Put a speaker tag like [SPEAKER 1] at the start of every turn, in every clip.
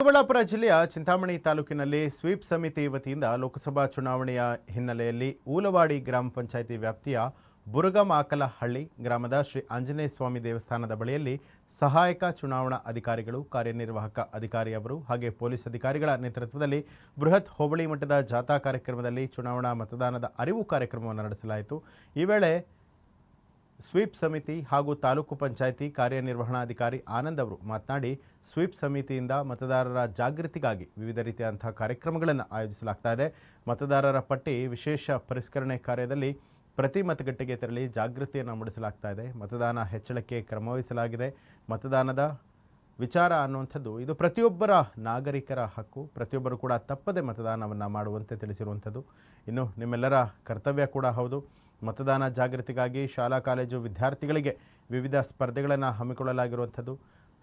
[SPEAKER 1] ಚಿಕ್ಕಬಳ್ಳಾಪುರ ಜಿಲ್ಲೆಯ ಚಿಂತಾಮಣಿ ತಾಲೂಕಿನಲ್ಲಿ ಸ್ವೀಪ್ ಸಮಿತಿ ವತಿಯಿಂದ ಲೋಕಸಭಾ ಚುನಾವಣೆಯ ಹಿನ್ನೆಲೆಯಲ್ಲಿ ಊಲವಾಡಿ ಗ್ರಾಮ ಪಂಚಾಯಿತಿ ವ್ಯಾಪ್ತಿಯ ಬುರುಗಮಾಕಲಹಳ್ಳಿ ಗ್ರಾಮದ ಶ್ರೀ ಆಂಜನೇಯ ಸ್ವಾಮಿ ದೇವಸ್ಥಾನದ ಬಳಿಯಲ್ಲಿ ಸಹಾಯಕ ಚುನಾವಣಾ ಅಧಿಕಾರಿಗಳು, ಕಾರ್ಯನಿರ್ವಾಹಕ ಅಧಿಕಾರಿಯವರು ಹಾಗೆ ಪೊಲೀಸ್ ಅಧಿಕಾರಿಗಳ ನೇತೃತ್ವದಲ್ಲಿ ಬೃಹತ್ ಹೋಬಳಿ ಮಟ್ಟದ ಜಾಥಾ ಕಾರ್ಯಕ್ರಮದಲ್ಲಿ ಚುನಾವಣಾ ಮತದಾನದ ಅರಿವು ಕಾರ್ಯಕ್ರಮವನ್ನು ನಡೆಸಲಾಯಿತು. ಈ ವೇಳೆ ಸ್ವೀಪ್ ಸಮಿತಿ ಹಾಗೂ ತಾಲೂಕು ಪಂಚಾಯಿತಿ ಕಾರ್ಯನಿರ್ವಹಣಾಧಿಕಾರಿ ಆನಂದ್ ಅವರು ಮಾತನಾಡಿ, ಸ್ವೀಪ್ ಸಮಿತಿಯಿಂದ ಮತದಾರರ ಜಾಗೃತಿಗಾಗಿ ವಿವಿಧ ರೀತಿಯಾದಂತಹ ಕಾರ್ಯಕ್ರಮಗಳನ್ನು ಆಯೋಜಿಸಲಾಗ್ತಾ ಇದೆ. ಮತದಾರರ ಪಟ್ಟಿ ವಿಶೇಷ ಪರಿಷ್ಕರಣೆ ಕಾರ್ಯದಲ್ಲಿ ಪ್ರತಿ ಮತಗಟ್ಟೆಗೆ ತೆರಳಿ ಜಾಗೃತಿಯನ್ನು ಮೂಡಿಸಲಾಗ್ತಾ ಇದೆ. ಮತದಾನ ಹೆಚ್ಚಳಕ್ಕೆ ಕ್ರಮವಹಿಸಲಾಗಿದೆ. ಮತದಾನದ ವಿಚಾರ ಅನ್ನುವಂಥದ್ದು, ಇದು ಪ್ರತಿಯೊಬ್ಬರ ನಾಗರಿಕರ ಹಕ್ಕು. ಪ್ರತಿಯೊಬ್ಬರು ಕೂಡ ತಪ್ಪದೆ ಮತದಾನವನ್ನು ಮಾಡುವಂತೆ ತಿಳಿಸಿರುವಂಥದ್ದು. ಇನ್ನು ನಿಮ್ಮೆಲ್ಲರ ಕರ್ತವ್ಯ ಕೂಡ ಹೌದು. ಮತದಾನ ಜಾಗೃತಿಗಾಗಿ ಶಾಲಾ ಕಾಲೇಜು ವಿದ್ಯಾರ್ಥಿಗಳಿಗೆ ವಿವಿಧ ಸ್ಪರ್ಧೆಗಳನ್ನು ಹಮ್ಮಿಕೊಳ್ಳಲಾಗಿರುವಂಥದ್ದು.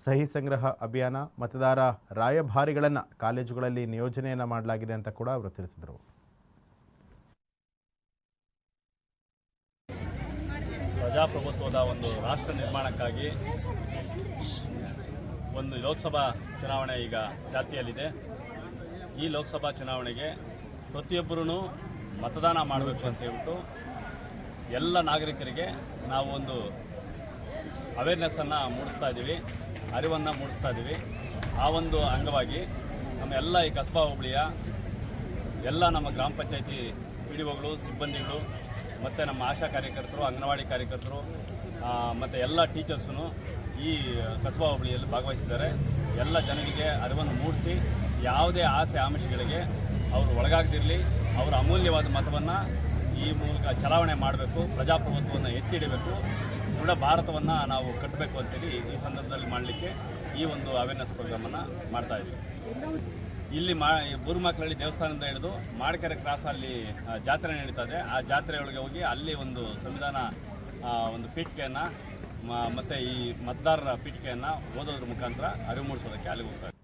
[SPEAKER 1] ಸಹಿ ಸಂಗ್ರಹ ಅಭಿಯಾನ, ಮತದಾರ ರಾಯಭಾರಿಗಳನ್ನು ಕಾಲೇಜುಗಳಲ್ಲಿ ನಿಯೋಜನೆಯನ್ನು ಮಾಡಲಾಗಿದೆ ಅಂತ ಕೂಡ ಅವರು ತಿಳಿಸಿದರು.
[SPEAKER 2] ಪ್ರಜಾಪ್ರಭುತ್ವದ ಒಂದು ರಾಷ್ಟ್ರ ನಿರ್ಮಾಣಕ್ಕಾಗಿ ಒಂದು ಲೋಕಸಭಾ ಚುನಾವಣೆ ಈಗ ಜಾತಿಯಲ್ಲಿದೆ. ಈ ಲೋಕಸಭಾ ಚುನಾವಣೆಗೆ ಪ್ರತಿಯೊಬ್ಬರೂ ಮತದಾನ ಮಾಡಬೇಕು ಅಂತ ಹೇಳ್ಬಿಟ್ಟು ಎಲ್ಲ ನಾಗರಿಕರಿಗೆ ನಾವು ಒಂದು ಅವೇರ್ನೆಸ್ಸನ್ನು ಮೂಡಿಸ್ತಾ ಇದ್ದೀವಿ, ಅರಿವನ್ನು ಮೂಡಿಸ್ತಾ ಇದ್ದೀವಿ. ಆ ಒಂದು ಅಂಗವಾಗಿ ನಮ್ಮ ಎಲ್ಲ ಈ ಕಸಬಾ ಹೋಬಳಿಯ ಎಲ್ಲ ನಮ್ಮ ಗ್ರಾಮ ಪಂಚಾಯತಿ ಒಗಳು ಸಿಬ್ಬಂದಿಗಳು, ಮತ್ತು ನಮ್ಮ ಆಶಾ ಕಾರ್ಯಕರ್ತರು, ಅಂಗನವಾಡಿ ಕಾರ್ಯಕರ್ತರು ಮತ್ತು ಎಲ್ಲ ಟೀಚರ್ಸೂ ಈ ಕಸಬಾ ಹೋಬಳಿಯಲ್ಲಿ ಭಾಗವಹಿಸಿದ್ದಾರೆ. ಎಲ್ಲ ಜನರಿಗೆ ಅರಿವನ್ನು ಮೂಡಿಸಿ ಯಾವುದೇ ಆಸೆ ಆಮಿಷಗಳಿಗೆ ಅವರು ಒಳಗಾಗದಿರಲಿ, ಅವರ ಅಮೂಲ್ಯವಾದ ಮತವನ್ನು ಈ ಮೂಲಕ ಚಲಾವಣೆ ಮಾಡಬೇಕು, ಪ್ರಜಾಪ್ರಭುತ್ವವನ್ನು ಎತ್ತಿ ಕೂಡ ದೃಢ ಭಾರತವನ್ನು ನಾವು ಕಟ್ಟಬೇಕು ಅಂತೇಳಿ ಈ ಸಂದರ್ಭದಲ್ಲಿ ಮಾಡಲಿಕ್ಕೆ ಈ ಒಂದು ಅವೇರ್ನೆಸ್ ಪ್ರೋಗ್ರಾಮನ್ನು ಮಾಡ್ತಾ ಇದ್ದೀವಿ. ಇಲ್ಲಿ ಮಾ ಬೂರುಮಕ್ಕಳಹಳ್ಳಿ ದೇವಸ್ಥಾನದಿಂದ ಹಿಡಿದು ಮಾಡ್ಕೆರೆ ಕ್ರಾಸ್ ಅಲ್ಲಿ ಜಾತ್ರೆ ನಡೀತಾ ಇದೆ. ಆ ಜಾತ್ರೆಯೊಳಗೆ ಹೋಗಿ ಅಲ್ಲಿ ಒಂದು ಸಂವಿಧಾನ ಒಂದು ಪೀಠಿಕೆಯನ್ನು ಮತ್ತು ಈ ಮತದಾರರ ಪೀಠಿಕೆಯನ್ನು ಓದೋದ್ರ ಮುಖಾಂತರ ಅರಿವು ಮೂಡಿಸೋದಕ್ಕೆ ಅಲ್ಲಿಗೆ ಹೋಗ್ತಾ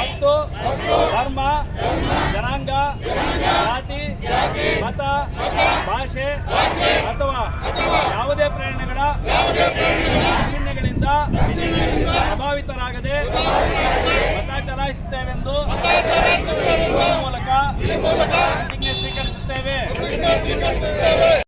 [SPEAKER 2] ಮತ್ತು ಧರ್ಮ ಜನಾಂಗ ಜಾತಿ ಮತ ಭಾಷೆ ಅಥವಾ ಯಾವುದೇ ಪ್ರೇರಣೆಗಳ ಚಿಹ್ನೆಗಳಿಂದ ಪ್ರಭಾವಿತರಾಗದೆ ಮತ ಚಲಾಯಿಸುತ್ತೇವೆಂದು